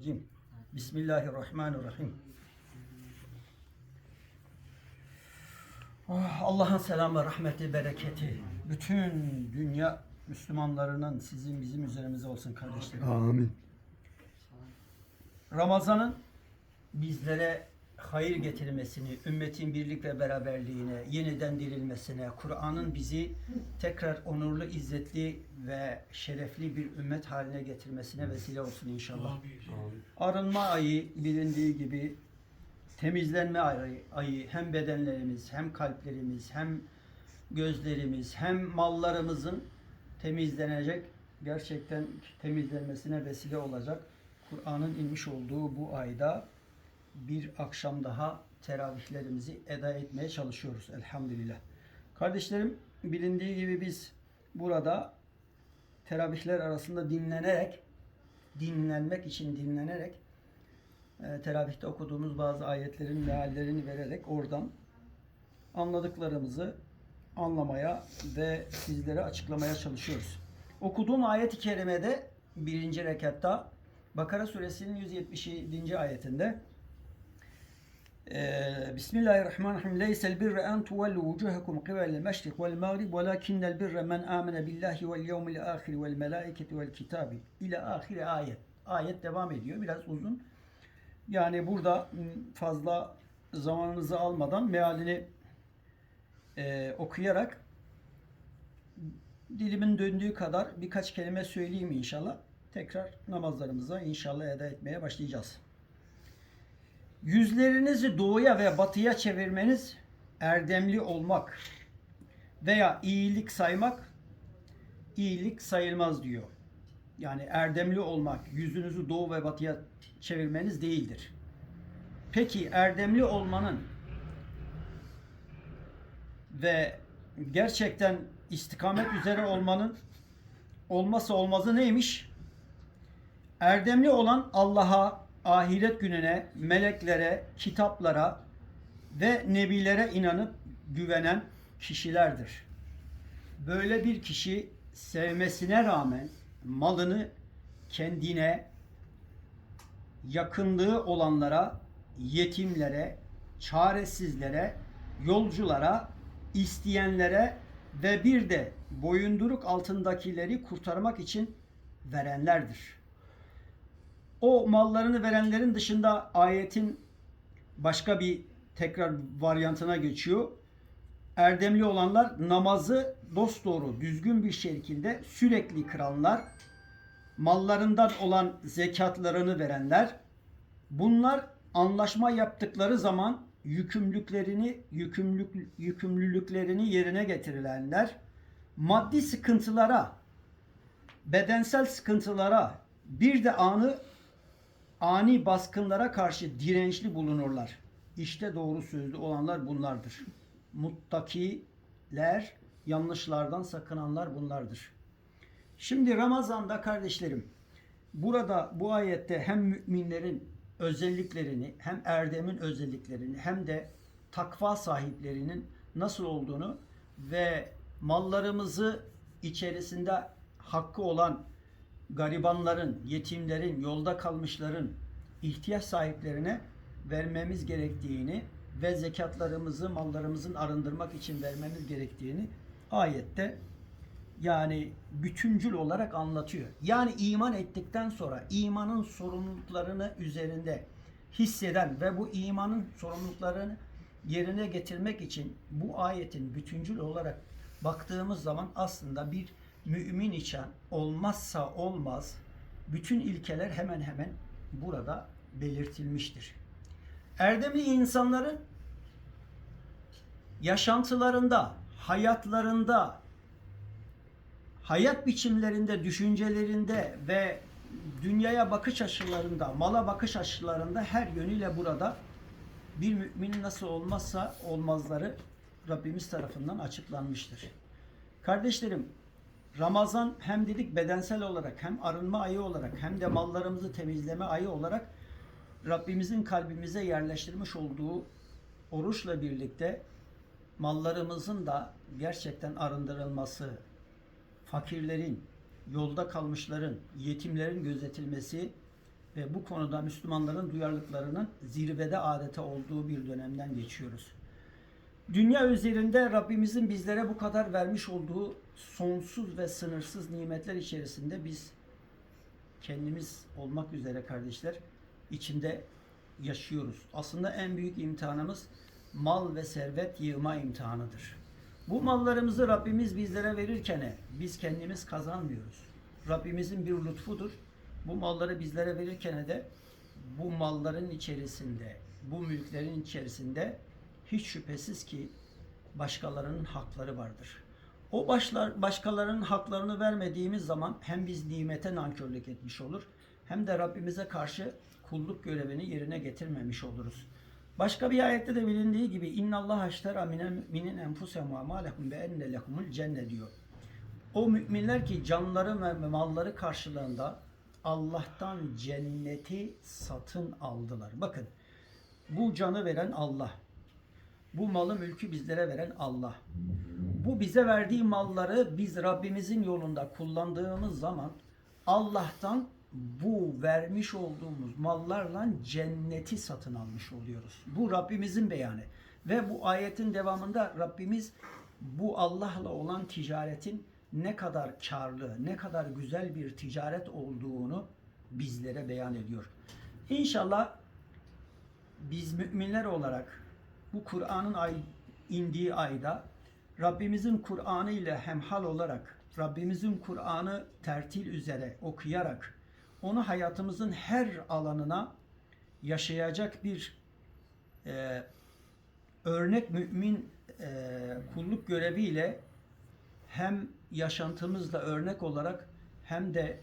Cim. Bismillahirrahmanirrahim. Oh, Allah'ın selamı, rahmeti, bereketi bütün dünya Müslümanlarının sizin bizim üzerimize olsun kardeşlerim. Amin. Ramazan'ın bizlere hayır getirmesini, ümmetin birlik ve beraberliğine, yeniden dirilmesine, Kur'an'ın bizi tekrar onurlu, izzetli ve şerefli bir ümmet haline getirmesine vesile olsun inşallah. Arınma ayı bilindiği gibi temizlenme ayı, ayı hem bedenlerimiz hem kalplerimiz hem gözlerimiz hem mallarımızın temizlenecek gerçekten temizlenmesine vesile olacak Kur'an'ın inmiş olduğu bu ayda bir akşam daha teravihlerimizi eda etmeye çalışıyoruz elhamdülillah. Kardeşlerim bilindiği gibi biz burada teravihler arasında dinlenerek dinlenmek için dinlenerek e, teravihte okuduğumuz bazı ayetlerin meallerini vererek oradan anladıklarımızı anlamaya ve sizlere açıklamaya çalışıyoruz. Okuduğum ayet-i kerimede birinci rekatta Bakara suresinin 177. ayetinde ee, Bismillahirrahmanirrahim. Leysel birre en tuvellu vucuhakum kıbelel meşrik vel mağrib velakinnel birre men amene billahi vel yevmil ahir vel melaiketi vel kitabi ila ahire ayet. Ayet devam ediyor. Biraz uzun. Yani burada fazla zamanınızı almadan mealini e, okuyarak dilimin döndüğü kadar birkaç kelime söyleyeyim inşallah. Tekrar namazlarımıza inşallah eda etmeye başlayacağız. Yüzlerinizi doğuya ve batıya çevirmeniz erdemli olmak veya iyilik saymak iyilik sayılmaz diyor. Yani erdemli olmak yüzünüzü doğu ve batıya çevirmeniz değildir. Peki erdemli olmanın ve gerçekten istikamet üzere olmanın olmazsa olmazı neymiş? Erdemli olan Allah'a, ahiret gününe, meleklere, kitaplara ve nebilere inanıp güvenen kişilerdir. Böyle bir kişi sevmesine rağmen malını kendine, yakınlığı olanlara, yetimlere, çaresizlere, yolculara, isteyenlere ve bir de boyunduruk altındakileri kurtarmak için verenlerdir. O mallarını verenlerin dışında ayetin başka bir tekrar varyantına geçiyor. Erdemli olanlar namazı dosdoğru düzgün bir şekilde sürekli kıranlar, mallarından olan zekatlarını verenler, bunlar anlaşma yaptıkları zaman yükümlülüklerini yükümlülük, yükümlülüklerini yerine getirilenler, maddi sıkıntılara, bedensel sıkıntılara, bir de anı ani baskınlara karşı dirençli bulunurlar. İşte doğru sözlü olanlar bunlardır. Muttakiler, yanlışlardan sakınanlar bunlardır. Şimdi Ramazan'da kardeşlerim, burada bu ayette hem müminlerin özelliklerini, hem erdemin özelliklerini, hem de takva sahiplerinin nasıl olduğunu ve mallarımızı içerisinde hakkı olan garibanların, yetimlerin, yolda kalmışların ihtiyaç sahiplerine vermemiz gerektiğini ve zekatlarımızı mallarımızın arındırmak için vermemiz gerektiğini ayette yani bütüncül olarak anlatıyor. Yani iman ettikten sonra imanın sorumluluklarını üzerinde hisseden ve bu imanın sorumluluklarını yerine getirmek için bu ayetin bütüncül olarak baktığımız zaman aslında bir mümin için olmazsa olmaz bütün ilkeler hemen hemen burada belirtilmiştir. Erdemli insanların yaşantılarında, hayatlarında, hayat biçimlerinde, düşüncelerinde ve dünyaya bakış açılarında, mala bakış açılarında her yönüyle burada bir müminin nasıl olmazsa olmazları Rabbimiz tarafından açıklanmıştır. Kardeşlerim, Ramazan hem dedik bedensel olarak hem arınma ayı olarak hem de mallarımızı temizleme ayı olarak Rabbimizin kalbimize yerleştirmiş olduğu oruçla birlikte mallarımızın da gerçekten arındırılması, fakirlerin, yolda kalmışların, yetimlerin gözetilmesi ve bu konuda Müslümanların duyarlılıklarının zirvede adete olduğu bir dönemden geçiyoruz. Dünya üzerinde Rabbimizin bizlere bu kadar vermiş olduğu sonsuz ve sınırsız nimetler içerisinde biz kendimiz olmak üzere kardeşler içinde yaşıyoruz. Aslında en büyük imtihanımız mal ve servet yığma imtihanıdır. Bu mallarımızı Rabbimiz bizlere verirken biz kendimiz kazanmıyoruz. Rabbimizin bir lütfudur. Bu malları bizlere verirken de bu malların içerisinde, bu mülklerin içerisinde hiç şüphesiz ki başkalarının hakları vardır. O başlar, başkalarının haklarını vermediğimiz zaman hem biz nimete nankörlük etmiş olur hem de Rabbimize karşı kulluk görevini yerine getirmemiş oluruz. Başka bir ayette de bilindiği gibi inna Allah aştara minel müminin enfusehum ve amalehum be enne lehumul cennet diyor. O müminler ki canları ve malları karşılığında Allah'tan cenneti satın aldılar. Bakın bu canı veren Allah. Bu malı mülkü bizlere veren Allah. Bu bize verdiği malları biz Rabbimizin yolunda kullandığımız zaman Allah'tan bu vermiş olduğumuz mallarla cenneti satın almış oluyoruz. Bu Rabbimizin beyanı. Ve bu ayetin devamında Rabbimiz bu Allah'la olan ticaretin ne kadar karlı, ne kadar güzel bir ticaret olduğunu bizlere beyan ediyor. İnşallah biz müminler olarak bu Kur'an'ın ay, indiği ayda Rabbimizin Kur'an'ı ile hemhal olarak Rabbimizin Kur'an'ı tertil üzere okuyarak onu hayatımızın her alanına yaşayacak bir e, örnek mümin e, kulluk göreviyle hem yaşantımızda örnek olarak hem de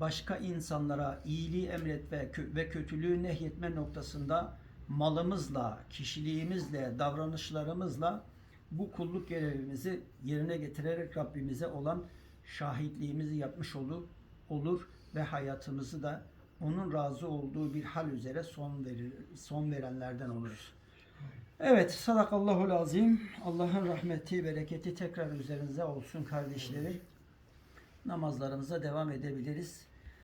başka insanlara iyiliği emret ve, ve kötülüğü nehyetme noktasında malımızla, kişiliğimizle, davranışlarımızla bu kulluk görevimizi yerine getirerek Rabbimize olan şahitliğimizi yapmış olur, olur ve hayatımızı da onun razı olduğu bir hal üzere son verir, son verenlerden oluruz. Evet, sadakallahul azim. Allah'ın rahmeti, bereketi tekrar üzerinize olsun kardeşlerim. Namazlarımıza devam edebiliriz.